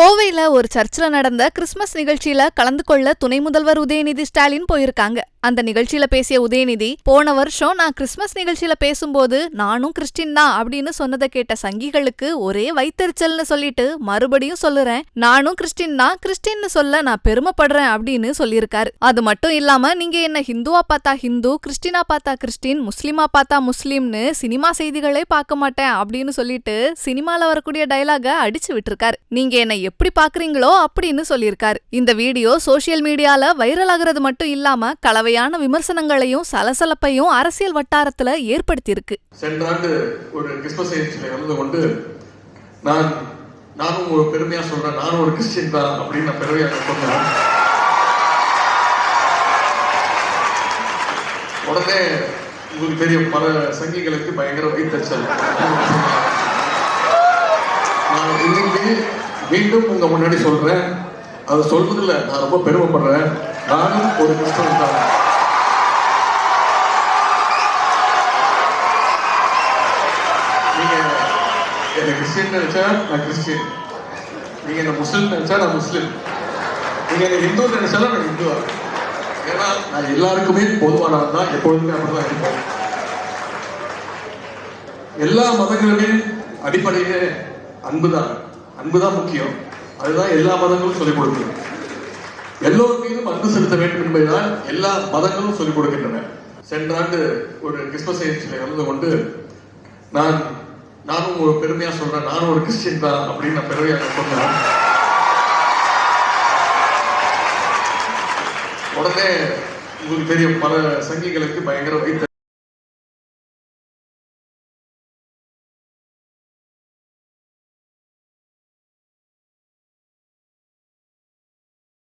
கோவையில ஒரு சர்ச்சில் நடந்த கிறிஸ்மஸ் நிகழ்ச்சியில கலந்து கொள்ள துணை முதல்வர் உதயநிதி ஸ்டாலின் போயிருக்காங்க. அந்த நிகழ்ச்சியில பேசிய உதயநிதி போன வருஷம் நான் கிறிஸ்மஸ் நிகழ்ச்சியில பேசும்போது நானும் கிறிஸ்டின் தான் அப்படின்னு சொன்னதை கேட்ட சங்கிகளுக்கு ஒரே வைத்தறிச்சல்னு சொல்லிட்டு மறுபடியும் சொல்லுறேன். நானும் கிறிஸ்டின் தான். கிறிஸ்டின்னு சொல்ல நான் பெருமைப்படுறேன் அப்படின்னு சொல்லியிருக்காரு. அது மட்டும் இல்லாம நீங்க என்ன ஹிந்துவா பார்த்தா ஹிந்து கிறிஸ்டினா பார்த்தா கிறிஸ்டின் முஸ்லீமா பார்த்தா முஸ்லீம்னு சினிமா செய்திகளே பார்க்க மாட்டேன் அப்படின்னு சொல்லிட்டு சினிமால வரக்கூடிய டயலாக அடிச்சு விட்டுருக்காரு. நீங்க என்ன எப்படி பாக்குறீங்களோ அப்படின்னு சொல்லியிருக்காரு. இந்த வீடியோ சோசியல் மீடியால வைரல் ஆகுறது மட்டும் இல்லாம கலவையான விமர்சனங்களையும் சலசலப்பையும் அரசியல் வட்டாரத்துல ஏற்படுத்தியிருக்கு. சென்ற ஆண்டு ஒரு கிறிஸ்துமஸ் கலந்து கொண்டு நான் நானும் ஒரு பெருமையா சொல்றேன் நானும் ஒரு கிறிஸ்டின் தான் அப்படின்னு நான் பெருமையாக சொன்னேன். உடனே உங்களுக்கு தெரியும் பல சங்கிகளுக்கு பயங்கர வைத்தறிச்சல் நான் இன்னைக்கு மீண்டும் உங்க முன்னாடி சொல்றேன். அது சொல்றதுல நான் ரொம்ப பெருமைப்படுறேன். நானும் ஒரு கிறிஸ்தவன் தான். நீங்க என்ன கிறிஸ்டின் நினைச்சா நான் கிறிஸ்டின் நீங்க என்ன முஸ்லிம் நினைச்சா நான் முஸ்லீம். நீங்க என்ன இந்து நினைச்சாலும் நான் ஹிந்துவா ஏன்னா நான் எல்லாருக்குமே பொதுவானவன் தான். எப்பொழுதுமே அப்படிதான் இருப்பேன். எல்லா மதங்களுமே அடிப்படையே அன்புதான். அன்புதான் முக்கியம். அதுதான் எல்லா மதங்களும் சொல்லிக் கொடுக்கிறது எல்லோர் மீதும் அன்பு செலுத்த வேண்டும் என்பதுதான் எல்லா மதங்களும் சொல்லிக் கொடுக்கின்றன. சென்ற ஆண்டு ஒரு கிறிஸ்மஸ் நிகழ்ச்சியில் கலந்து கொண்டு நான் நானும் ஒரு பெருமையா சொல்றேன் நானும் ஒரு கிறிஸ்டின் தான் அப்படின்னு நான் பெருமையாக சொன்னேன். உடனே உங்களுக்கு தெரியும் பல சங்கிகளுக்கு பயங்கர வைத்த